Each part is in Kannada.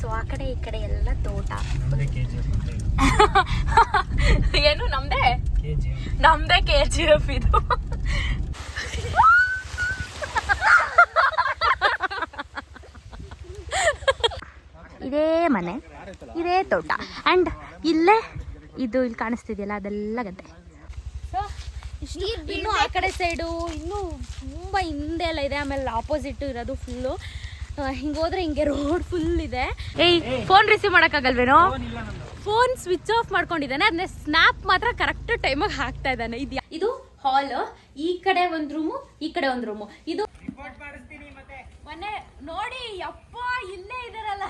ಸೊ ಆ ಕಡೆ ಈ ಕಡೆ ಎಲ್ಲ ತೋಟ. ಏನು ನಮ್ದೇ? ನಮ್ದೇ ಕೆ ಜಿ ಎಫ್ ಇದು. ಇದೇ ಮನೆ ಇದೇ ತೋಟ. ಆ್ಯಂಡ್ ಇಲ್ಲೇ ಇದು ಇಲ್ಲಿ ಕಾಣಿಸ್ತಿದೆಯಲ್ಲ ಅದೆಲ್ಲ ಗದ್ದೆ. ಸೊ ಇನ್ನು ಆ ಕಡೆ ಸೈಡು ಇನ್ನೂ ತುಂಬ ಹಿಂದೆ ಎಲ್ಲ ಇದೆ ಆಮೇಲೆ ಆಪೋಸಿಟ್ ಇರೋದು ಫುಲ್ಲು ಹಿಂಗೆ ಹೋದ್ರೆ ಹಿಂಗೆ ರೋಡ್ ಫುಲ್ ಇದೆ. ಏಯ್ ಫೋನ್ ರಿಸೀವ್ ಮಾಡೋಕ್ಕಾಗಲ್ವೇನೋ? ಫೋನ್ ಸ್ವಿಚ್ ಆಫ್ ಮಾಡ್ಕೊಂಡಿದ್ದಾನೆ. ಅದನ್ನ ಸ್ನ್ಯಾಪ್ ಮಾತ್ರ ಕರೆಕ್ಟ್ ಟೈಮಿಗೆ ಹಾಕ್ತಾ ಇದ್ದಾನೆ. ಇದು ಇದು ಹಾಲ್ ಈ ಕಡೆ ಒಂದ್ ರೂಮು ಈ ಕಡೆ ಒಂದ್ ರೂಮು ಇದು ಮೊನ್ನೆ ನೋಡಿ ಯಪ್ಪ ಇಲ್ಲೇ ಇದಾರಲ್ಲ.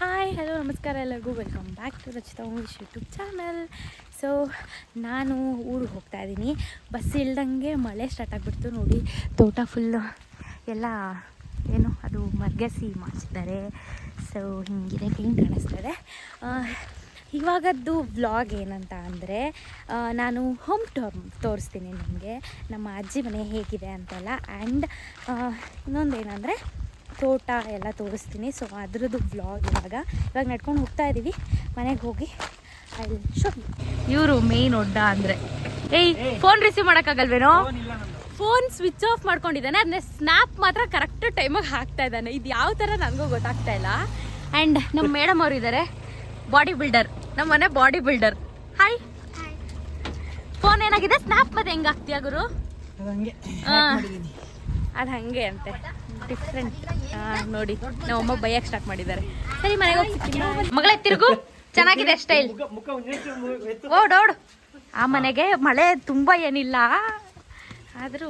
ಹಾಯ್ ಹಲೋ ನಮಸ್ಕಾರ ಎಲ್ಲರಿಗೂ. Welcome back to Rachita movies YouTube channel so ನಾನು ಊರಿಗೆ ಹೋಗ್ತಾ ಇದ್ದೀನಿ. ಬಸ್ ಇಲ್ದಂಗೆ ಮಳೆ ಸ್ಟಾರ್ಟ್ ಆಗಿಬಿಡ್ತು ನೋಡಿ. ತೋಟ ಫುಲ್ಲು ಎಲ್ಲ ಏನು, ಅದು ಮರ್ಗಸಿ ಮಾಡಿಸಿದ್ದಾರೆ. ಸೊ ಹಿಂಗಿದೆ ಕ್ಲೀನ್ ಕಾಣಿಸ್ತದೆ ಇವಾಗದ್ದು ವ್ಲಾಗ್ ಏನಂತ ಅಂದರೆ ನಾನು ಹೋಮ್ ಟೋಮ್ ತೋರಿಸ್ತೀನಿ ನಿಮಗೆ. ನಮ್ಮ ಅಜ್ಜಿ ಮನೆ ಹೇಗಿದೆ ಅಂತೆಲ್ಲ. ಆ್ಯಂಡ್ ಇನ್ನೊಂದು ಏನಂದರೆ, ತೋಟ ಎಲ್ಲ ತೋರಿಸ್ತೀನಿ. ಸೊ ಅದರದ್ದು ವ್ಲಾಗ್ ಇವಾಗ. ಇವಾಗ ನಡ್ಕೊಂಡು ಹೋಗ್ತಾ ಇದ್ದೀವಿ ಮನೆಗೆ ಹೋಗಿ ಇವರು ಮೇನ್ ಒಡ್ಡ ಅಂದ್ರೆ. ಏಯ್ ಫೋನ್ ರಿಸೀವ್ ಮಾಡೋಕ್ಕಾಗಲ್ವೇನೋ? ಫೋನ್ ಇಲ್ಲ ನಮ್ದು ಫೋನ್ ಸ್ವಿಚ್ ಆಫ್ ಮಾಡ್ಕೊಂಡಿದ್ದಾನೆ. ಅದನ್ನ ಸ್ನ್ಯಾಪ್ ಮಾತ್ರ ಕರೆಕ್ಟ್ ಟೈಮಿಗೆ ಹಾಕ್ತಾ ಇದ್ದಾನೆ. ಇದು ಯಾವ ಥರ ನನಗೂ ಗೊತ್ತಾಗ್ತಾ ಇಲ್ಲ. ಆ್ಯಂಡ್ ನಮ್ಮ ಮೇಡಮ್ ಅವರು ಇದ್ದಾರೆ ಬಾಡಿ ಬಿಲ್ಡರ್ ನಮ್ಮ ಮನೆ ಬಾಡಿ ಬಿಲ್ಡರ್ ಹಾಯ್ ಫೋನ್ ಏನಾಗಿದೆ? ಸ್ನ್ಯಾಪ್ ಮತ್ತೆ ಹೆಂಗೆ ಆಗ್ತೀಯ ಗುರು? ಅದು ಹಂಗೆ. ಅಂತೆ. ಡಿಫ್ರೆಂಟ್ ನೋಡಿ. ನಮ್ಮಮ್ಮ ಬೈಯಕ್ಕೆ ಸ್ಟಾರ್ಟ್ ಮಾಡಿದ್ದಾರೆ. ಸರಿ ಮನೆಗೆ ಹೋಗ್ತೀನಿ. ಮಗಳೇ ತಿರುಗು. ಚೆನ್ನಾಗಿದೆ ಸ್ಟೈಲ್ ಓಡ್ ಓಡ್. ಆ ಮನೆಗೆ ಮಳೆ ತುಂಬ ಏನಿಲ್ಲ. ಆದರೂ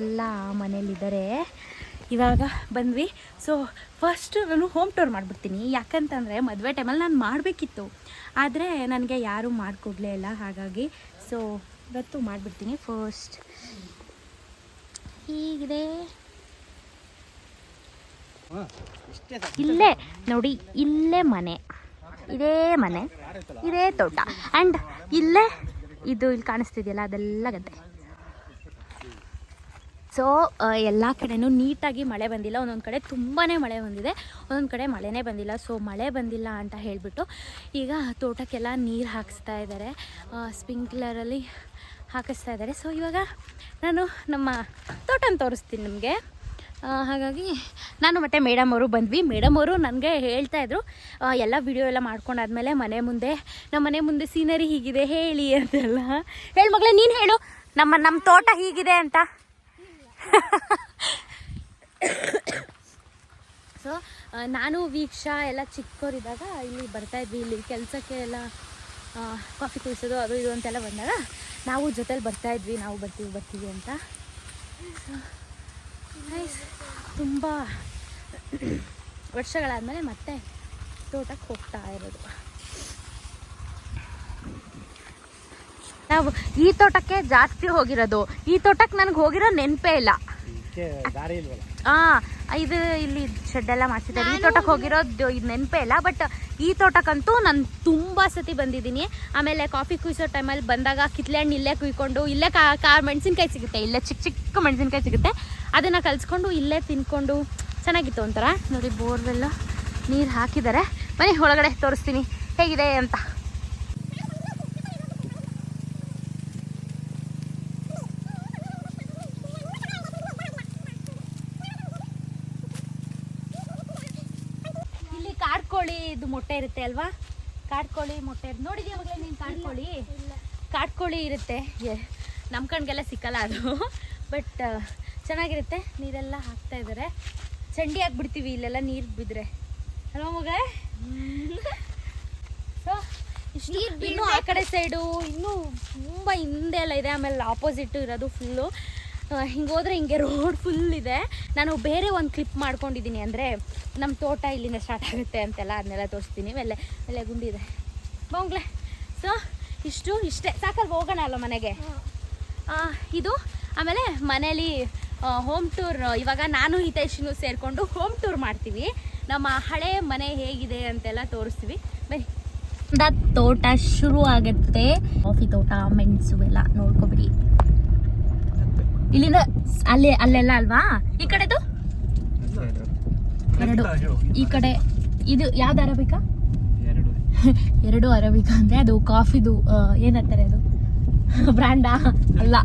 ಎಲ್ಲ ಮನೇಲಿದ್ದಾರೆ ಇವಾಗ ಬಂದ್ವಿ. ಸೊ ಫಸ್ಟ್ ನಾನು ಹೋಮ್ ಟೂರ್ ಮಾಡಿಬಿಡ್ತೀನಿ. ಯಾಕಂತಂದರೆ ಮದುವೆ ಟೈಮಲ್ಲಿ ನಾನು ಮಾಡಬೇಕಿತ್ತು. ಆದರೆ ನನಗೆ ಯಾರೂ ಮಾಡಿಕೊಡ್ಲೇ ಇಲ್ಲ ಹಾಗಾಗಿ. ಸೊ ಇವತ್ತು ಮಾಡಿಬಿಡ್ತೀನಿ ಫಸ್ಟ್ ಹೀಗಿದೆ. ಇಲ್ಲೇ, ನೋಡಿ, ಇಲ್ಲೇ ಮನೆ. ಇದೇ ಮನೆ, ಇದೇ ತೋಟ. ಆ್ಯಂಡ್ ಇಲ್ಲೇ, ಇದು ಇಲ್ಲಿ ಕಾಣಿಸ್ತಿದೆಯಲ್ಲ, ಅದೆಲ್ಲ ಗದ್ದೆ. ಸೊ ಎಲ್ಲ ಕಡೆನೂ ನೀಟಾಗಿ ಮಳೆ ಬಂದಿಲ್ಲ. ಒಂದೊಂದು ಕಡೆ ತುಂಬಾ ಮಳೆ ಬಂದಿದೆ. ಒಂದೊಂದು ಕಡೆ ಮಳೆನೇ ಬಂದಿಲ್ಲ. ಸೊ ಮಳೆ ಬಂದಿಲ್ಲ ಅಂತ ಹೇಳಿಬಿಟ್ಟು ಈಗ ತೋಟಕ್ಕೆಲ್ಲ ನೀರು ಹಾಕಿಸ್ತಾ ಇದ್ದಾರೆ ಸ್ಪಿಂಕ್ಲರಲ್ಲಿ ಹಾಕಿಸ್ತಾ ಇದ್ದಾರೆ ಸೊ ಇವಾಗ ನಾನು ನಮ್ಮ ತೋಟನ ತೋರಿಸ್ತೀನಿ ನಿಮಗೆ. ಹಾಗಾಗಿ ನಾನು ಮತ್ತು ಮೇಡಮ್ ಅವರು ಬಂದ್ವಿ. ಮೇಡಮ್ ಅವರು ನನಗೆ ಹೇಳ್ತಾ ಇದ್ರು ಎಲ್ಲ ವಿಡಿಯೋ ಎಲ್ಲ ಮಾಡ್ಕೊಂಡಾದ್ಮೇಲೆ ಮನೆ ಮುಂದೆ, ನಮ್ಮ ಮನೆ ಮುಂದೆ ಸೀನರಿ ಹೀಗಿದೆ, ಹೇಳಿ ಅಂತೆಲ್ಲ. ಹೇಳಿ ಮಗಳೇ, ನೀನು ಹೇಳು. ನಮ್ಮ ನಮ್ಮ ತೋಟ ಹೀಗಿದೆ ಅಂತ. ಸೊ ನಾನು, ವೀಕ್ಷಾ ಎಲ್ಲ ಚಿಕ್ಕವರಿದ್ದಾಗ ಇಲ್ಲಿ ಬರ್ತಾ ಇದ್ವಿ. ಇಲ್ಲಿ ಕೆಲಸಕ್ಕೆ ಎಲ್ಲ ಕಾಫಿ ಕುಡಿಸೋದು, ಅದು ಇದು ಅಂತೆಲ್ಲ ಬಂದಾಗ ನಾವು ಜೊತೆಲಿ ಬರ್ತಾ ಇದ್ವಿ. ನಾವು ಬರ್ತೀವಿ ಬರ್ತೀವಿ ಅಂತ. ನೈಸ್ ತುಂಬ ವರ್ಷಗಳಾದಮೇಲೆ ಮತ್ತೆ ತೋಟಕ್ಕೆ ಹೋಗ್ತಾ ಇರೋದು. ನಾವು ಈ ತೋಟಕ್ಕೆ ಜಾಸ್ತಿ ಹೋಗಿರೋದು. ಈ ತೋಟಕ್ಕೆ ನನಗೆ ಹೋಗಿರೋ ನೆನಪೇ ಇಲ್ಲ. ಹಾ ದಾರಿ ಇಲ್ವಲ್ಲ? ಆ ಇದು ಇಲ್ಲಿ ಶೆಡ್ ಎಲ್ಲ ಮಾಡ್ಸಿದ್ದಾರೆ. ಈ ತೋಟಕ್ಕೆ ಹೋಗಿರೋದು ಇದು ನೆನಪೇ ಇಲ್ಲ ಬಟ್ ಈ ತೋಟಕ್ಕಂತೂ ನಾನು ತುಂಬ ಸತಿ ಬಂದಿದ್ದೀನಿ. ಆಮೇಲೆ ಕಾಫಿ ಕುಯ್ಸೋ ಟೈಮಲ್ಲಿ ಬಂದಾಗ ಕಿತ್ಲೆ ಹಣ್ಣು ಇಲ್ಲೇ ಕುಯ್ಕೊಂಡು, ಇಲ್ಲೇ ಕಾ ಕಾ, ಮೆಣಸಿನ್ಕಾಯಿ ಸಿಗುತ್ತೆ. ಇಲ್ಲೇ ಚಿಕ್ಕ ಚಿಕ್ಕ ಮೆಣಸಿನ್ಕಾಯಿ ಸಿಗುತ್ತೆ. ಅದನ್ನು ಕಲಿಸ್ಕೊಂಡು ಇಲ್ಲೇ ತಿನ್ಕೊಂಡು, ಚೆನ್ನಾಗಿತ್ತು ಒಂಥರ. ನೋಡಿ ಬೋರ್ವೆಲ್ಲ ನೀರು ಹಾಕಿದ್ದಾರೆ. ಬನ್ನಿ, ಒಳಗಡೆ ತೋರಿಸ್ತೀನಿ. ಹೇಗಿದೆ ಅಂತ ಇಲ್ಲಿ ಇದು ಮೊಟ್ಟೆ ಇರುತ್ತೆ ಅಲ್ವಾ? ಕಾಡ್ಕೋಳಿ ಮೊಟ್ಟೆ ನೋಡಿದ್ಯಾ ಮಗಳೇ ನೀನು ಕಾಡ್ಕೋಳಿ ಕಾಡ್ಕೋಳಿ ಇರುತ್ತೆ. ನಮ್ಮ ಕಣ್ಗೆಲ್ಲ ಸಿಕ್ಕಲ್ಲ ಅದು. ಬಟ್ ಚೆನ್ನಾಗಿರುತ್ತೆ. ನೀರೆಲ್ಲ ಹಾಕ್ತಾ ಇದ್ದಾರೆ ಚಂಡಿ ಹಾಕ್ಬಿಡ್ತೀವಿ ಇಲ್ಲೆಲ್ಲ ನೀರು ಬಿದ್ದರೆ ಅಲ್ವಾ ಮಗಳೇ? ಇನ್ನೂ ಆ ಕಡೆ ಸೈಡು ಇನ್ನೂ ತುಂಬ ಹಿಂದೆ ಎಲ್ಲ ಇದೆ. ಆಮೇಲೆ ಆಪೋಸಿಟ್ ಇರೋದು ಫುಲ್ಲು ಹಿಂಗೆ ಹೋದ್ರೆ ಹಿಂಗೆ ರೋಡ್ ಫುಲ್ ಇದೆ. ನಾನು ಬೇರೆ ಒಂದು ಕ್ಲಿಪ್ ಮಾಡ್ಕೊಂಡಿದ್ದೀನಿ ಅಂದರೆ ನಮ್ಮ ತೋಟ ಇಲ್ಲಿಂದ ಸ್ಟಾರ್ಟ್ ಆಗುತ್ತೆ ಅಂತೆಲ್ಲ ಅದನ್ನೆಲ್ಲ ತೋರಿಸ್ತೀನಿ. ಮೇಲೆ ಮೆಲ್ಲೆ ಗುಂಡಿ ಇದೆ. ಬೌಂಗ್ಲೆ ಸೊ ಇಷ್ಟು ಇಷ್ಟೇ. ಸಾಕಲ್ಲಿ ಹೋಗೋಣ ಅಲ್ಲ ಮನೆಗೆ? ಇದು ಆಮೇಲೆ ಮನೇಲಿ ಹೋಮ್ ಟೂರ್ ಇವಾಗ ನಾನು ಹಿತೈಷಿನೂ ಸೇರಿಕೊಂಡು ಹೋಮ್ ಟೂರ್ ಮಾಡ್ತೀವಿ. ನಮ್ಮ ಹಳೆ ಮನೆ ಹೇಗಿದೆ ಅಂತೆಲ್ಲ ತೋರಿಸ್ತೀವಿ. ಬನ್ನಿ. ತೋಟ ಶುರು ಆಗುತ್ತೆ. ಕಾಫಿ ತೋಟ ಮೆಣಸು ಎಲ್ಲ ನೋಡ್ಕೊಬಿಡಿ. ಇಲ್ಲಿಂದ ಅಲ್ಲಿ ಅಲ್ಲೆಲ್ಲ ಅಲ್ವಾ? ಈ ಕಡೆದು? ಎರಡು. ಈ ಕಡೆ ಇದು ಯಾವ್ದು ಅರಬಿಕಾ? ಎರಡು. ಎರಡು ಅರಬಿಕಾ ಅಂದ್ರೆ ಅದು ಕಾಫಿದು ಏನಂತಾರೆ ಅದು? ಬ್ರ್ಯಾಂಡಾ? ಅಲ್ಲ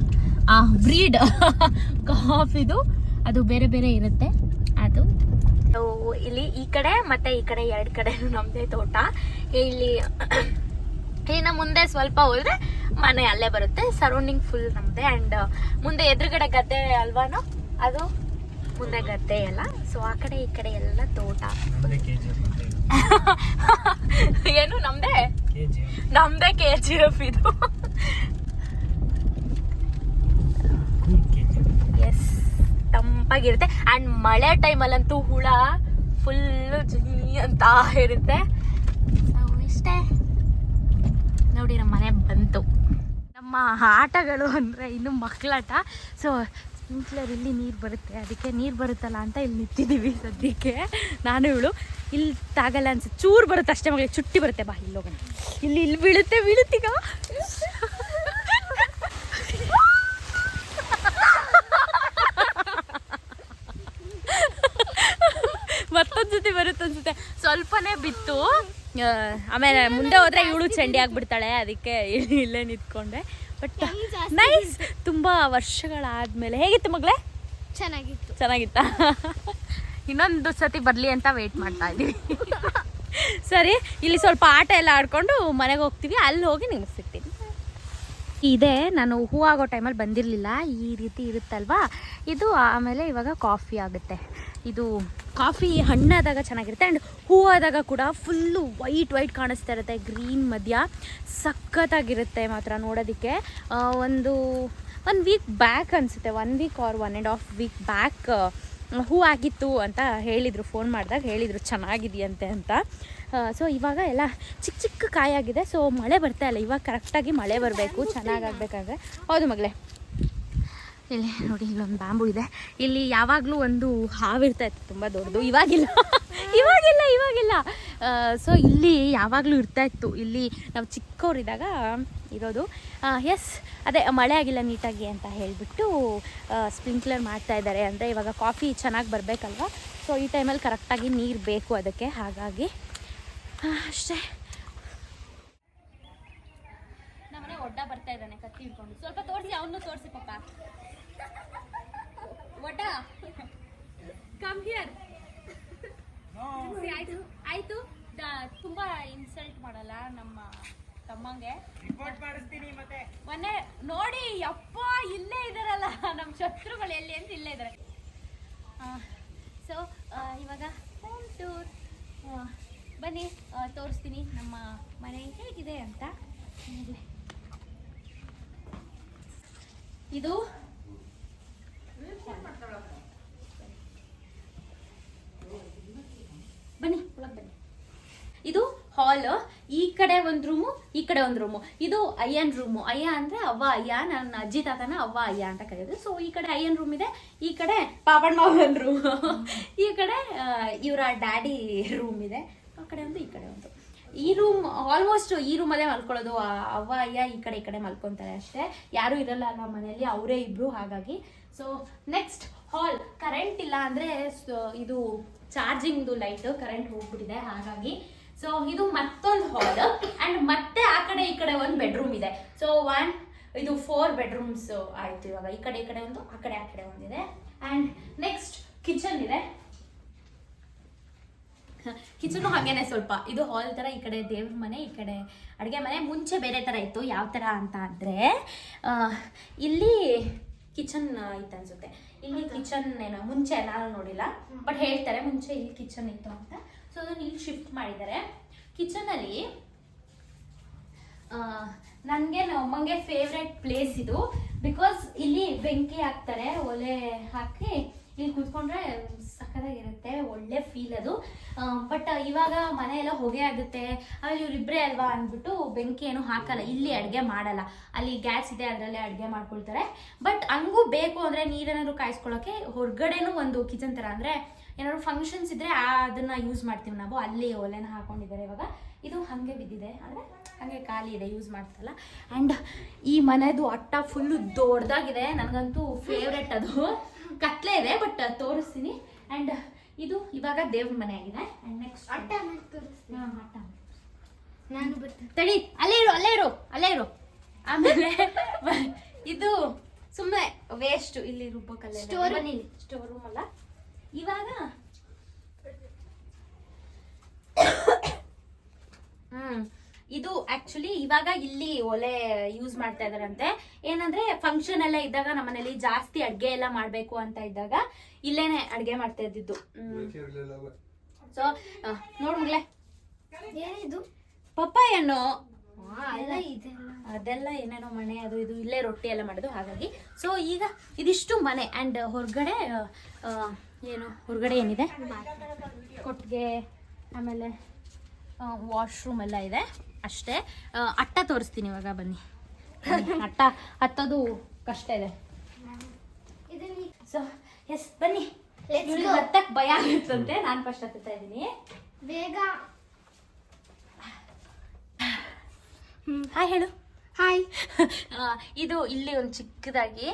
ಆ ಬ್ರೀಡ್. ಕಾಫಿದು ಅದು ಬೇರೆ ಬೇರೆ ಇರುತ್ತೆ. ಅದು. ಇಲ್ಲಿ ಈ ಕಡೆ ಮತ್ತೆ ಈ ಕಡೆ ಎರಡು ಕಡೆ ನಮ್ದೇ ತೋಟ. ಇಲ್ಲಿ ಇನ್ನ ಮುಂದೆ ಸ್ವಲ್ಪ ಹೋದ್ರೆ ಮನೆ ಅಲ್ಲೇ ಬರುತ್ತೆ. ಸರೌಂಡಿಂಗ್ ಫುಲ್ ನಮ್ದೆ. ಅಂಡ್ ಮುಂದೆ ಎದುರುಗಡೆ ಗದ್ದೆ ಅಲ್ವಾನು? ಅದು ಮುಂದೆ ಗದ್ದೆ ಎಲ್ಲ ಸೊ ಆ ಕಡೆ ಈ ಕಡೆ ಎಲ್ಲ ತೋಟ. ಏನು ನಮ್ದೇ? ನಮ್ದೇ ಕೆ ಜಿ ಎಫ್ ಇದು ಎಸ್ ತಂಪಾಗಿರುತ್ತೆ. ಅಂಡ್ ಮಳೆ ಟೈಮಲ್ಲಂತೂ ಹುಳ ಫುಲ್ಲು ಜೀ ಅಂತ ಇರುತ್ತೆ. ಇಷ್ಟೇ. ನೋಡಿ ನಮ್ಮ ಮನೆ ಬಂತು. ನಮ್ಮ ಆಟಗಳು ಅಂದರೆ ಇನ್ನು ಮಕ್ಕಳಾಟ. ಸೊ ಸ್ಪ್ರಿಂಕ್ಲರ್ ಇಲ್ಲಿ ನೀರು ಬರುತ್ತೆ ಅದಕ್ಕೆ ನೀರು ಬರುತ್ತಲ್ಲ ಅಂತ ಇಲ್ಲಿ ನಿಂತಿದ್ದೀವಿ ಸದ್ಯಕ್ಕೆ. ನಾನು ಇವಳು ಇಲ್ಲಿ ತಾಗಲ್ಲ ಅನ್ಸುತ್ತೆ. ಚೂರು ಬರುತ್ತೆ ಅಷ್ಟೇ ಮಗಳಿಗೆ ಚುಟ್ಟಿ ಬರುತ್ತೆ. ಬಾ ಇಲ್ಲಿ ಹೋಗೋಣ. ಇಲ್ಲಿ ಇಲ್ಲಿ ಬೀಳುತ್ತೆ ಬೀಳುತ್ತೀಗ ಮತ್ತೊಂದು ಜೊತೆ ಬರುತ್ತೆ ಅನ್ಸುತ್ತೆ. ಸ್ವಲ್ಪನೇ ಬಿತ್ತು. ಆಮೇಲೆ ಮುಂದೆ ಹೋದ್ರೆ ಇವಳು ಚಂಡಿ ಆಗ್ಬಿಡ್ತಾಳೆ ಅದಕ್ಕೆ ಇಲ್ಲಿ- ಇಲ್ಲೇ ನಿಂತ್ಕೊಂಡೆ. ಬಟ್ ನೈಸ್ ತುಂಬಾ ವರ್ಷಗಳಾದ್ಮೇಲೆ. ಹೇಗಿತ್ತು ಮಗಳೇ? ಚೆನ್ನಾಗಿತ್ತು. ಚೆನ್ನಾಗಿತ್ತ? ಇನ್ನೊಂದು ಸತಿ ಬರಲಿ ಅಂತ ವೆಯ್ಟ್ ಮಾಡ್ತಾ ಇದ್ದೀವಿ ಸರಿ ಇಲ್ಲಿ ಸ್ವಲ್ಪ ಆಟ ಎಲ್ಲ ಆಡ್ಕೊಂಡು ಮನೆಗೆ ಹೋಗ್ತೀವಿ. ಅಲ್ಲಿ ಹೋಗಿ ನಿಮ್ಗೆ ಸಿಗ್ತೀನಿ ಇದೆ ನಾನು ಹೂ ಆಗೋ ಟೈಮಲ್ಲಿ ಬಂದಿರಲಿಲ್ಲ. ಈ ರೀತಿ ಇರುತ್ತಲ್ವಾ? ಇದು ಆಮೇಲೆ ಇವಾಗ ಕಾಫಿ ಆಗುತ್ತೆ. ಇದು ಕಾಫಿ ಹಣ್ಣಾದಾಗ ಚೆನ್ನಾಗಿರುತ್ತೆ. ಆ್ಯಂಡ್ ಹೂ ಆದಾಗ ಕೂಡ ಫುಲ್ಲು ವೈಟ್ ವೈಟ್ ಕಾಣಿಸ್ತಾ ಇರುತ್ತೆ. ಗ್ರೀನ್ ಮಧ್ಯ ಸಖತ್ತಾಗಿರುತ್ತೆ ಮಾತ್ರ ನೋಡೋದಕ್ಕೆ. ಆ, ಒನ್ ವೀಕ್ ಬ್ಯಾಕ್ ಅನಿಸುತ್ತೆ, one week or one and half week back ಹೂ ಆಗಿತ್ತು ಅಂತ ಹೇಳಿದರು ಫೋನ್ ಮಾಡಿದಾಗ ಹೇಳಿದರು ಚೆನ್ನಾಗಿದೆಯಂತೆ ಅಂತ. ಸೊ ಇವಾಗ ಎಲ್ಲ ಚಿಕ್ಕ ಚಿಕ್ಕ ಕಾಯಾಗಿದೆ ಸೊ ಮಳೆ ಬರ್ತಾ ಇಲ್ಲ, ಇವಾಗ ಕರೆಕ್ಟಾಗಿ ಮಳೆ ಬರಬೇಕು ಚೆನ್ನಾಗಾಗಬೇಕಾದ್ರೆ ಹೌದು ಮಗಳೇ. ಇಲ್ಲಿ ನೋಡಿ, ಇಲ್ಲೊಂದು ಬ್ಯಾಂಬು ಇದೆ. ಇಲ್ಲಿ ಯಾವಾಗಲೂ ಒಂದು ಹಾವಿರ್ತಾ ಇತ್ತು, ತುಂಬ ದೊಡ್ಡದು. ಇವಾಗಿಲ್ಲ. ಇವಾಗಿಲ್ಲ ಇವಾಗಿಲ್ಲ. ಸೊ ಇಲ್ಲಿ ಯಾವಾಗಲೂ ಇರ್ತಾ ಇತ್ತು. ಇಲ್ಲಿ ನಾವು ಚಿಕ್ಕವರಿದ್ದಾಗ ಇರೋದು. ಎಸ್ ಅದೇ ಮಳೆ ಆಗಿಲ್ಲ ನೀಟಾಗಿ ಅಂತ ಹೇಳಿಬಿಟ್ಟು ಸ್ಪ್ರಿಂಕ್ಲರ್ ಮಾಡ್ತಾ ಇದ್ದಾರೆ. ಅಂದರೆ ಇವಾಗ ಕಾಫಿ ಚೆನ್ನಾಗಿ ಬರಬೇಕಲ್ವ? ಸೊ ಈ ಟೈಮಲ್ಲಿ ಕರೆಕ್ಟಾಗಿ ನೀರು ಬೇಕು ಅದಕ್ಕೆ. ಹಾಗಾಗಿ ಅಷ್ಟೇ. ನಮ್ಮನೆ ಒಡ್ಡ ಬರ್ತಾ ಇದ್ದಾನೆ ಕತ್ತಿ ಹಿಡ್ಕೊಂಡು. ಸ್ವಲ್ಪ ತೋರಿಸಿ ಅವನು ತೋರಿಸಿ ಪಪ್ಪ. ಒಡ್ಡ. ಕಮ್ ಹಿಯರ್ ಆಯ್ತು ಆಯ್ತು. ತುಂಬಾ ಇನ್ಸಲ್ಟ್ ಮಾಡಲ್ಲ ನಮ್ಮ ತಮ್ಮಂಗೆ. ರಿಪೋರ್ಟ್ ಮಾಡಿಸ್ತೀನಿ ಮತ್ತೆ. ಮೊನ್ನೆ ನೋಡಿ ಅಪ್ಪ ಇಲ್ಲೇ ಇದಾರಲ್ಲ ನಮ್ಮ ಶತ್ರುಗಳು. ಎಲ್ಲಿ ಅಂತ ಇಲ್ಲೇ ಇದ್ದಾರೆ. ಸೊ ಇವಾಗ ಹೋಮ್ ಟೂರ್ ಬನ್ನಿ ತೋರಿಸ್ತೀನಿ ನಮ್ಮ ಮನೆ ಹೇಗಿದೆ ಅಂತ. ಇದು ಬನ್ನಿ ಒಳಗೆ ಬನ್ನಿ. ಇದು ಹಾಲ್ ಈ ಕಡೆ ಒಂದು ರೂಮು, ಈ ಕಡೆ ಒಂದು ರೂಮು. ಇದು ಅಯ್ಯನ್ ರೂಮು. ಅಯ್ಯ ಅಂದ್ರೆ ಅವ್ವ, ಅಯ್ಯ, ನನ್ನ ಅಜ್ಜಿ ತಾತನ ಅವ್ವ, ಅಯ್ಯ ಅಂತ ಕರೆಯೋದು ಸೊ ಈ ಕಡೆ ಅಯ್ಯನ್ ರೂಮ್ ಇದೆ, ಈ ಕಡೆ ಪಾಪಣ್ಣ ಮಾವನ್ ರೂಮ್. ಈ ಕಡೆ ಇವರ ಡ್ಯಾಡಿ ರೂಮ್ ಇದೆ. ಆ ಕಡೆ ಒಂದು, ಈ ಕಡೆ ಒಂದು. ಈ ರೂಮ್ ಆಲ್ಮೋಸ್ಟ್ ಈ ರೂಮಲ್ಲೇ ಮಲ್ಕೊಳ್ಳೋದು. ಅವ್ವ, ಅಯ್ಯ ಈ ಕಡೆ ಈ ಕಡೆ ಮಲ್ಕೊತಾರೆ ಅಷ್ಟೇ. ಯಾರು ಇರಲ್ಲ ಅಲ್ವಾ ಮನೆಯಲ್ಲಿ, ಅವರೇ ಇಬ್ರು ಹಾಗಾಗಿ. ಸೊ ನೆಕ್ಸ್ಟ್ ಹಾಲ್ ಕರೆಂಟ್ ಇಲ್ಲ ಅಂದ್ರೆ ಇದು ಚಾರ್ಜಿಂಗ್ದು ಲೈಟ್ ಕರೆಂಟ್ ಹೋಗ್ಬಿಟ್ಟಿದೆ. ಹಾಗಾಗಿ ಸೊ ಇದು ಮತ್ತೊಂದು ಹಾಲ್ ಅಂಡ್ ಮತ್ತೆ ಆ ಕಡೆ ಈ ಕಡೆ ಒಂದು ಬೆಡ್ರೂಮ್ ಇದೆ. ಸೊ ಒನ್ ಇದು ಫೋರ್ ಬೆಡ್ರೂಮ್ಸ್ ಆಯ್ತು ಇವಾಗ. ಈ ಕಡೆ ಈ ಕಡೆ ಒಂದು ಆ ಕಡೆ ಆ ಕಡೆ ಒಂದಿದೆ ಅಂಡ್ ನೆಕ್ಸ್ಟ್ ಕಿಚನ್ ಇದೆ. ಕಿಚನು ಹಾಗೇನೆ ಸ್ವಲ್ಪ. ಇದು ಹಾಲ್ ತರ ಈ ಕಡೆ ದೇವ್ರ ಮನೆ ಈ ಕಡೆ ಅಡುಗೆ ಮನೆ. ಮುಂಚೆ ಬೇರೆ ತರ ಇತ್ತು ಯಾವ ತರ ಅಂತ ಅಂದರೆ ಇಲ್ಲಿ ಕಿಚನ್ ಇತ್ತು ಅನ್ಸುತ್ತೆ. ಇಲ್ಲಿ ಕಿಚನ್ ಏನೋ ಮುಂಚೆ ನಾನು ನೋಡಿಲ್ಲ ಬಟ್ ಹೇಳ್ತಾರೆ ಮುಂಚೆ ಇಲ್ಲಿ ಕಿಚನ್ ಇತ್ತು ಅಂತ. ಸೊ ಅದನ್ನ ಇಲ್ಲಿ ಶಿಫ್ಟ್ ಮಾಡಿದ್ದಾರೆ. ಕಿಚನ್ ಅಲ್ಲಿ ನನಗೆ ನಮ್ಮಂಗೆ ಫೇವ್ರೆಟ್ ಪ್ಲೇಸ್ ಇದು. ಬಿಕಾಸ್ ಇಲ್ಲಿ ಬೆಂಕಿ ಹಾಕ್ತಾರೆ, ಒಲೆ ಹಾಕಿ ಇಲ್ಲಿ ಕುತ್ಕೊಂಡ್ರೆ ಸಕ್ಕದಾಗಿರುತ್ತೆ ಒಳ್ಳೆ ಫೀಲ್ ಅದು. ಬಟ್ ಇವಾಗ ಮನೆ ಎಲ್ಲ ಹೊಗೆ ಆಗುತ್ತೆ. ಆಮೇಲೆ ಇವ್ರಿಬ್ರೇ ಅಲ್ವಾ ಅಂದ್ಬಿಟ್ಟು ಬೆಂಕಿ ಏನು ಹಾಕಲ್ಲ, ಇಲ್ಲಿ ಅಡುಗೆ ಮಾಡಲ್ಲ. ಅಲ್ಲಿ ಗ್ಯಾಸ್ ಇದೆ, ಅದರಲ್ಲೇ ಅಡುಗೆ ಮಾಡ್ಕೊಳ್ತಾರೆ. ಬಟ್ ಹಂಗೂ ಬೇಕು ಅಂದರೆ ನೀರೇನಾದ್ರು ಕಾಯಿಸ್ಕೊಳ್ಳೋಕೆ ಹೊರಗಡೆನೂ ಒಂದು ಕಿಚನ್ ಥರ ಅಂದರೆ ಏನಾದ್ರು ಫಂಕ್ಷನ್ಸ್ ಇದ್ರೆ ಅದನ್ನು ಯೂಸ್ ಮಾಡ್ತೀವಿ ನಾವು. ಅಲ್ಲಿ ಒಲೆನ ಹಾಕೊಂಡಿದ್ದಾರೆ ಇವಾಗ. ಇದು ಹಾಗೆ ಬಿದ್ದಿದೆ. ಅಂದರೆ ಹಾಗೆ ಖಾಲಿ ಇದೆ ಯೂಸ್ ಮಾಡ್ತಲ್ಲ ಆ್ಯಂಡ್ ಈ ಮನೆದು ಅಟ್ಟ ಫುಲ್ಲು ದೊಡ್ಡದಾಗಿದೆ ನನಗಂತೂ ಫೇವ್ರೆಟ್ ಅದು. ಕತ್ಲೆ ಇದೆ ಬಟ್ ತೋರಿಸ್ತೀನಿ. ಆ್ಯಂಡ್ ಇದು ಇವಾಗ ದೇವ್ರ ಮನೆ ಆಗಿದೆ. ಆ್ಯಂಡ್ ನೆಕ್ಸ್ಟ್ ಅಟ್ಟ ನಾನು ಬರ್ತೇನೆ. ತಡಿ ಅಲ್ಲೇ ಇರು ಅಲ್ಲೇ ಇರು ಅಲ್ಲೇ ಇರು. ಆಮೇಲೆ ಇದು ಸುಮ್ಮನೆ ವೇಸ್ಟ್ ಇಲ್ಲಿ ರುಬ್ಬಕಲ್ಲ ಸ್ಟೋರ್ ಸ್ಟೋರ್ ರೂಮ್ ಅಲ್ಲ. ಇವಾಗ ಹ್ಮ್ ಇದು ಆಕ್ಚುಲಿ ಇವಾಗ ಇಲ್ಲಿ ಒಲೆ ಯೂಸ್ ಮಾಡ್ತಾ ಇದಾರಂತೆ ಏನಂದ್ರೆ ಫಂಕ್ಷನ್ ಎಲ್ಲ ಇದ್ದಾಗ ನಮ್ಮನೇಲಿ ಜಾಸ್ತಿ ಅಡ್ಗೆ ಎಲ್ಲ ಮಾಡ್ಬೇಕು ಅಂತ ಇದ್ದಾಗ ಇಲ್ಲೇನೆ ಅಡ್ಗೆ ಮಾಡ್ತಾ ಇದ್ದಿದ್ದು. ಸೊ ನೋಡ್ ಮಗ್ಲೆ ಏನಿದು? ಪಪ್ಪಾಯ ಹಣ್ಣು ಅದೆಲ್ಲ ಏನೇನೋ ಮನೆ ಅದು ಇದು ಇಲ್ಲೇ ರೊಟ್ಟಿ ಎಲ್ಲ ಮಾಡೋದು ಹಾಗಾಗಿ. ಸೊ ಈಗ ಇದಿಷ್ಟು ಮನೆ ಆ್ಯಂಡ್ ಹೊರಗಡೆ ಏನು ಹೊರಗಡೆ ಏನಿದೆ? ಕೊಟ್ಟಿಗೆ ಆಮೇಲೆ ವಾಶ್ರೂಮ್ ಎಲ್ಲ ಇದೆ. ಅಷ್ಟೇ. ಅಟ್ಟ ತೋರಿಸ್ತೀನಿ ಇವಾಗ ಬನ್ನಿ. ಅಟ್ಟ ಹತ್ತೋದು ಕಷ್ಟ ಇದೆ. ಸೊ ಎಸ್ ಬನ್ನಿ. ಹತ್ತಕ್ ಭಯ ಆಗುತ್ತಂತೆ ನಾನು ಫಸ್ಟ್ ಹತ್ತುತ್ತಾ ಇದ್ದೀನಿ. ಬೇಗ. ಹಾಯ್ ಹೇಳು. ಹಾಯ್ ಇದು ಇಲ್ಲಿ ಒಂದು ಚಿಕ್ಕದಾಗಿ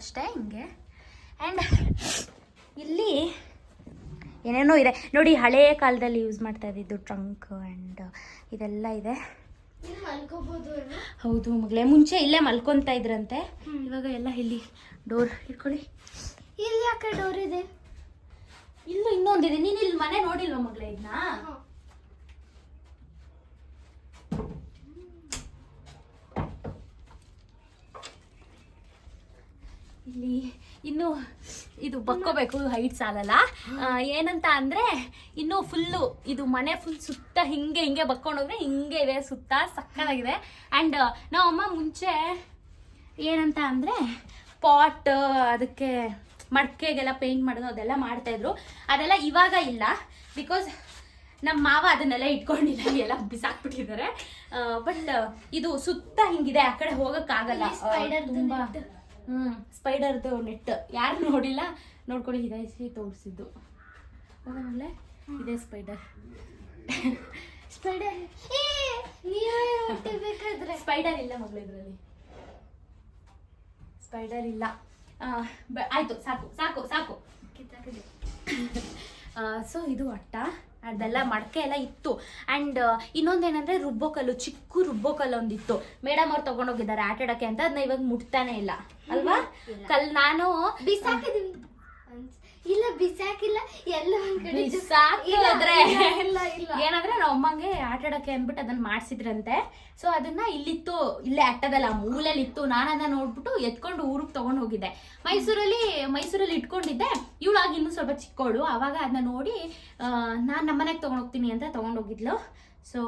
ಅಷ್ಟೇ ಹಿಂಗೆ. ಆ್ಯಂಡ್ ಇಲ್ಲಿ ಏನೇನೋ ಇದೆ. ನೋಡಿ ಹಳೆಯ ಕಾಲದಲ್ಲಿ ಯೂಸ್ ಮಾಡ್ತಾ ಇದ್ದಿದ್ದು ಟ್ರಂಕ್ ಆ್ಯಂಡ್ ಇದೆಲ್ಲ ಇದೆ? ಹೌದು ಮಗಳೇ ಮುಂಚೆ ಇಲ್ಲೇ ಮಲ್ಕೊತಾ ಇದ್ರಂತೆ. ಇವಾಗ ಎಲ್ಲ ಇಲ್ಲಿ ಡೋರ್ ಇಟ್ಕೊಳ್ಳಿ ಇಲ್ಲಿ ಯಾಕೆ ಡೋರ್ ಇದೆ? ಇಲ್ಲೂ ಇನ್ನೊಂದಿದೆ. ನೀನು ಇಲ್ಲಿ ಮನೆ ನೋಡಿಲ್ವಾ ಮಗಳೇ ಇದನ್ನ ಇಲ್ಲಿ ಇನ್ನು ಇದು ಬಕ್ಕೋಬೇಕು ಹೈಟ್ ಸಾಲಲ್ಲ ಏನಂತ ಅಂದ್ರೆ ಇನ್ನು ಫುಲ್ಲು ಇದು ಮನೆ ಫುಲ್ ಸುತ್ತ ಹಿಂಗೆ ಹಿಂಗೆ ಬಕ್ಕೊಂಡೋದ್ರೆ ಹಿಂಗೆ ಇದೆ ಸುತ್ತ ಸಕ್ಕತ್ತಾಗಿದೆ. ಆ್ಯಂಡ್ ನಾವು ಅಮ್ಮ ಮುಂಚೆ ಏನಂತ ಅಂದ್ರೆ ಪಾಟ್ ಅದಕ್ಕೆ ಮಡಕೆಗೆಲ್ಲ ಪೇಂಟ್ ಮಾಡೋದು ಅದೆಲ್ಲ ಮಾಡ್ತಾ ಇದ್ರು ಅದೆಲ್ಲ ಇವಾಗ ಇಲ್ಲ. ಬಿಕಾಸ್ ನಮ್ಮ ಮಾವ ಅದನ್ನೆಲ್ಲ ಇಟ್ಕೊಂಡಿಲ್ಲ ಎಲ್ಲ ಬಿಸಾಕ್ಬಿಟ್ಟಿದ್ದಾರೆ. ಬಟ್ ಇದು ಸುತ್ತ ಹಿಂಗಿದೆ ಆ ಕಡೆ ಹೋಗಕ್ಕಾಗಲ್ಲ. ತುಂಬಾ ಹ್ಮ್ ಸ್ಪೈಡರ್ದು ನೆಟ್. ಯಾರು ನೋಡಿಲ್ಲ? ನೋಡ್ಕೊಳ್ಳಿ ಇದಾಯಿಸಿ ತೋರಿಸಿದ್ದು. ಆಮೇಲೆ ಇದೇ ಸ್ಪೈಡರ್. ಸ್ಪೈಡರ್. ಸ್ಪೈಡರ್ ಇಲ್ಲ ಮಗಳು ಇದರಲ್ಲಿ. ಸ್ಪೈಡರ್ ಇಲ್ಲ. ಆಯ್ತು ಸಾಕು ಸಾಕು ಸಾಕು. ಸೊ ಇದು ಅಟ್ಟ. ಅದೆಲ್ಲ ಮಡಕೆ ಎಲ್ಲ ಇತ್ತು. ಆ್ಯಂಡ್ ಇನ್ನೊಂದೇನಂದ್ರೆ ರುಬ್ಬೋಕಲ್ಲು ಚಿಕ್ಕ ರುಬ್ಬೋಕಲ್ಲು ಒಂದಿತ್ತು. ಮೇಡಮ್ ಅವ್ರು ತಗೊಂಡೋಗಿದ್ದಾರೆ ಆಟ ಆಡಕ್ಕೆ ಅಂತ ಅದನ್ನ ಇವಾಗ ಮುಟ್ತಾನೆ ಇಲ್ಲ. ಅಲ್ವಾ? ಕಲ್ ನಾನು ಬಿಸಾಕಿದೀವಿ ಅನ್ಸ್- ಇಲ್ಲ ಬಿಸಾಕಿಲ್ಲ ಎಲ್ಲ ಒಂದ್ ಕಡೆ ಇಲ್ಲ ಬಿಸಾಕಿದ್ರೆ ಇಲ್ಲ, ಇಲ್ಲ ಇಲ್ಲ. ಏನಂದ್ರೆ ನಾವು ಅಮ್ಮಂಗೆ ಆಟ ಆಡಕ್ಕೆ ಅಂದ್ಬಿಟ್ಟು ಅದನ್ನ ಮಾಡ್ಸಿದ್ರಂತೆ. ಸೊ ಅದನ್ನ ಇಲ್ಲಿತ್ತು ಇಲ್ಲೇ ಅಟ್ಟದಲ್ಲ ಮೂಲೆಯಲ್ಲಿ ಇತ್ತು ನಾನು ಅದನ್ನ ನೋಡ್ಬಿಟ್ಟು ಎತ್ಕೊಂಡು ಊರಿಗೆ ತಗೊಂಡು ಹೋಗಿದ್ದೆ. ಮೈಸೂರಲ್ಲಿ ಮೈಸೂರಲ್ಲಿ ಇಟ್ಕೊಂಡಿದ್ದೆ. ಇವಳಾಗಿ ಇನ್ನೂ ಸ್ವಲ್ಪ ಚಿಕ್ಕವಳು ಅವಾಗ ಅದನ್ನ ನೋಡಿ ನಾನು ನಮ್ಮನೆಗೆ ತಗೊಂಡೋಗ್ತೀನಿ ಅಂತ ತಗೊಂಡೋಗಿದ್ಲು ಸೊ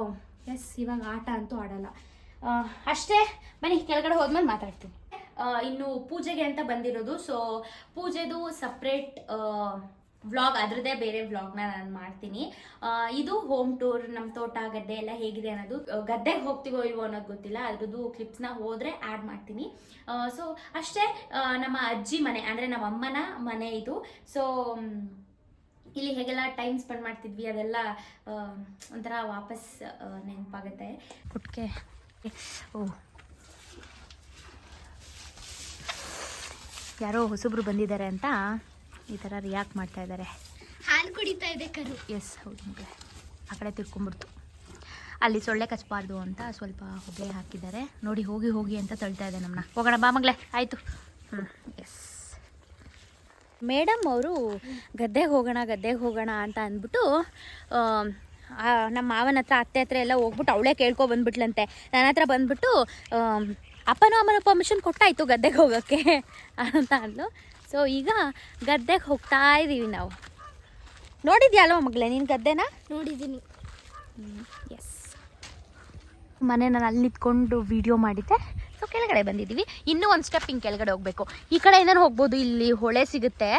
ಎಸ್ ಇವಾಗ ಆಟ ಅಂತೂ ಆಡಲ್ಲ. ಆ, ಅಷ್ಟೇ. ಬನ್ನಿ ಕೆಳಗಡೆ ಹೋದ್ಮೇಲೆ ಮಾತಾಡ್ತೀನಿ. ಇನ್ನು ಪೂಜೆಗೆ ಅಂತ ಬಂದಿರೋದು. ಸೊ ಪೂಜೆದು ಸಪ್ರೇಟ್ ವ್ಲಾಗ್ ಅದರದ್ದೇ ಬೇರೆ ವ್ಲಾಗ್ನ ನಾನು ಮಾಡ್ತೀನಿ. ಇದು ಹೋಮ್ ಟೂರ್ ನಮ್ಮ ತೋಟ, ಗದ್ದೆ ಎಲ್ಲ ಹೇಗಿದೆ ಅನ್ನೋದು ಗದ್ದೆಗೆ ಹೋಗ್ತೀವೋ ಇಲ್ವೋ ಅನ್ನೋದು ಗೊತ್ತಿಲ್ಲ. ಅದ್ರದ್ದು ಕ್ಲಿಪ್ಸ್ನ ಹೋದರೆ ಆ್ಯಡ್ ಮಾಡ್ತೀನಿ. ಸೊ ಅಷ್ಟೇ ನಮ್ಮ ಅಜ್ಜಿ ಮನೆ, ಅಂದರೆ ನಮ್ಮ ಅಮ್ಮನ ಮನೆ ಇದು. ಸೊ ಇಲ್ಲಿ ಹೇಗೆಲ್ಲ ಟೈಮ್ ಸ್ಪೆಂಡ್ ಮಾಡ್ತಿದ್ವಿ ಅದೆಲ್ಲ ಒಂಥರ ವಾಪಸ್ ನೆನಪಾಗುತ್ತೆ. ಕುಟ್ಕೆ. ಓ ಯಾರೋ ಹೊಸಬ್ರು ಬಂದಿದ್ದಾರೆ ಅಂತ ಈ ಥರ ರಿಯಾಕ್ಟ್ ಮಾಡ್ತಾ ಇದ್ದಾರೆ. ಹಾಲು ಕುಡಿತಾ ಇದೆ ಕರು. ಎಸ್ ಹೌದು ಮಗಳೇ. ಆ ಕಡೆ ತಿರ್ಕೊಂಬಿಡ್ತು ಅಲ್ಲಿ ಸೊಳ್ಳೆ ಕಚ್ಚಬಾರ್ದು ಅಂತ ಸ್ವಲ್ಪ ಹೊಗೆ ಹಾಕಿದ್ದಾರೆ. ನೋಡಿ ಹೋಗಿ ಹೋಗಿ ಅಂತ ತಳ್ತಾ ಇದೆ ನಮ್ಮನ್ನ ಹೋಗೋಣ ಬಾ ಮಗಳೇ. ಆಯಿತು. ಹ್ಞೂ ಎಸ್ ಮೇಡಮ್ ಅವರು ಗದ್ದೆಗೆ ಹೋಗೋಣ ಗದ್ದೆಗೆ ಹೋಗೋಣ ಅಂತ ಅಂದ್ಬಿಟ್ಟು ನಮ್ಮ ಮಾವನ ಹತ್ರ ಅತ್ತೆ ಹತ್ರ ಎಲ್ಲ ಹೋಗ್ಬಿಟ್ಟು ಅವಳೇ ಕೇಳ್ಕೊ ಬಂದ್ಬಿಟ್ಲಂತೆ. ನನ್ನ ಹತ್ರ ಬಂದ್ಬಿಟ್ಟು ಅಪ್ಪನೂ ಅಮ್ಮನ ಪರ್ಮಿಷನ್ ಕೊಟ್ಟಾಯಿತು ಗದ್ದೆಗೆ ಹೋಗೋಕ್ಕೆ ಅಂತ ಅಂದ್ಲು. ಸೊ ಈಗ ಗದ್ದೆಗೆ ಹೋಗ್ತಾ ಇದ್ದೀವಿ ನಾವು. ನೋಡಿದ್ಯಾಲೋ ಮಗಳೇ ನೀನು ಗದ್ದೆನ? ನೋಡಿದ್ದೀನಿ. ಎಸ್ ಮನೆ ನಾನು ಅಲ್ಲಿ ನಿಂತ್ಕೊಂಡು ವಿಡಿಯೋ ಮಾಡಿದ್ದೆ. ಸೊ ಕೆಳಗಡೆ ಬಂದಿದ್ದೀವಿ. ಇನ್ನೂ ಒಂದು ಸ್ಟೆಪ್ ಹಿಂಗೆ ಕೆಳಗಡೆ ಹೋಗಬೇಕು. ಈ ಕಡೆ ಏನಾರು ಹೋಗ್ಬೋದು ಇಲ್ಲಿ ಹೊಳೆ ಸಿಗುತ್ತೆ.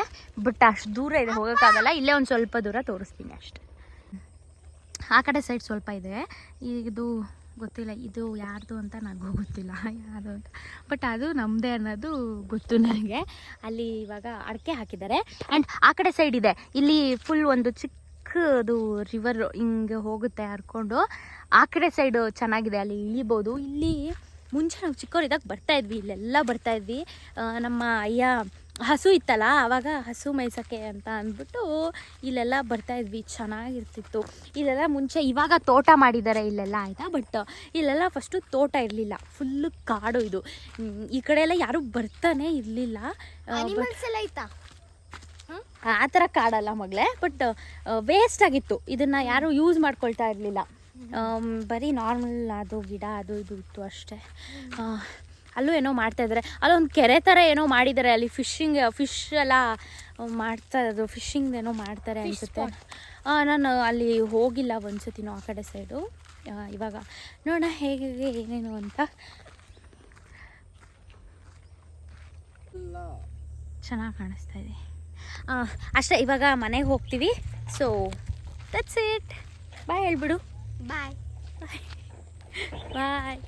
ಬಟ್ ಅಷ್ಟು ದೂರ ಇದೆ ಹೋಗೋಕ್ಕಾಗಲ್ಲ. ಇಲ್ಲೇ ಒಂದು ಸ್ವಲ್ಪ ದೂರ ತೋರಿಸ್ತೀನಿ ಅಷ್ಟೆ. ಆ ಕಡೆ ಸೈಡ್ ಸ್ವಲ್ಪ ಇದೆ. ಇದು ಗೊತ್ತಿಲ್ಲ, ಇದು ಯಾರ್ದು ಅಂತ ನನಗೂ ಗೊತ್ತಿಲ್ಲ, ಯಾರು ಅಂತ. ಬಟ್ ಅದು ನಮ್ಮದೇ ಅನ್ನೋದು ಗೊತ್ತು ನನಗೆ. ಅಲ್ಲಿ ಇವಾಗ ಅಡಿಕೆ ಹಾಕಿದ್ದಾರೆ. ಆ್ಯಂಡ್ ಆ ಕಡೆ ಸೈಡ್ ಇದೆ. ಇಲ್ಲಿ ಫುಲ್ ಒಂದು ಚಿಕ್ಕ ಅದು ರಿವರ್ ಹಿಂಗೆ ಹೋಗುತ್ತೆ ಹರ್ಕೊಂಡು ಆ ಕಡೆ ಸೈಡು ಚೆನ್ನಾಗಿದೆ, ಅಲ್ಲಿ ಇಳಿಬೋದು. ಇಲ್ಲಿ ಮುಂಚೆ ನಾವು ಬರ್ತಾ ಇದ್ವಿ, ಇಲ್ಲೆಲ್ಲ ಬರ್ತಾ ಇದ್ವಿ. ನಮ್ಮ ಅಯ್ಯ ಹಸು ಇತ್ತಲ್ಲ ಆವಾಗ ಹಸು ಮೇಯ್ಸೋಕ್ಕೆ ಅಂತ ಅಂದ್ಬಿಟ್ಟು ಇಲ್ಲೆಲ್ಲ ಬರ್ತಾ ಇದ್ವಿ ಚೆನ್ನಾಗಿರ್ತಿತ್ತು. ಇಲ್ಲೆಲ್ಲ ಮುಂಚೆ ಇವಾಗ ತೋಟ ಮಾಡಿದ್ದಾರೆ ಇಲ್ಲೆಲ್ಲ ಆಯಿತಾ? ಬಟ್ ಇಲ್ಲೆಲ್ಲ ಫಸ್ಟು ತೋಟ ಇರಲಿಲ್ಲ ಫುಲ್ಲು ಕಾಡು ಇದು. ಈ ಕಡೆ ಎಲ್ಲ ಯಾರೂ ಬರ್ತಾನೆ ಇರಲಿಲ್ಲ. ಆ ಥರ ಕಾಡಲ್ಲ ಮಗಳೇ. ಬಟ್ ವೇಸ್ಟ್ ಆಗಿತ್ತು. ಇದನ್ನು ಯಾರೂ ಯೂಸ್ ಮಾಡ್ಕೊಳ್ತಾ ಇರಲಿಲ್ಲ. ಬರೀ ನಾರ್ಮಲ್ ಅದು ಗಿಡ ಅದು ಇದು ಇತ್ತು ಅಷ್ಟೇ. ಅಲ್ಲೂ ಏನೋ ಮಾಡ್ತಾ ಇದ್ದಾರೆ. ಅಲ್ಲೊಂದು ಕೆರೆ ಥರ ಏನೋ ಮಾಡಿದ್ದಾರೆ. ಅಲ್ಲಿ ಫಿಶಿಂಗ್ ಫಿಶ್ ಎಲ್ಲ ಮಾಡ್ತಾ ಇರೋದು. ಫಿಶಿಂಗ್ ಏನೋ ಮಾಡ್ತಾರೆ ಅನಿಸುತ್ತೆ. ನಾನು ಅಲ್ಲಿ ಹೋಗಿಲ್ಲ ಒಂದ್ಸತಿನೂ ಆ ಕಡೆ ಸೈಡು. ಇವಾಗ ನೋಡೋಣ ಹೇಗೆ ಏನೇನು ಅಂತ. ಚೆನ್ನಾಗಿ ಕಾಣಿಸ್ತಾ ಇದೆ. ಹಾಂ ಅಷ್ಟೇ ಇವಾಗ ಮನೆಗೆ ಹೋಗ್ತೀವಿ. ಸೊ ದಟ್ಸ್ ಇಟ್ ಬಾಯ್ ಹೇಳ್ಬಿಡು. ಬಾಯ್ ಬಾಯ್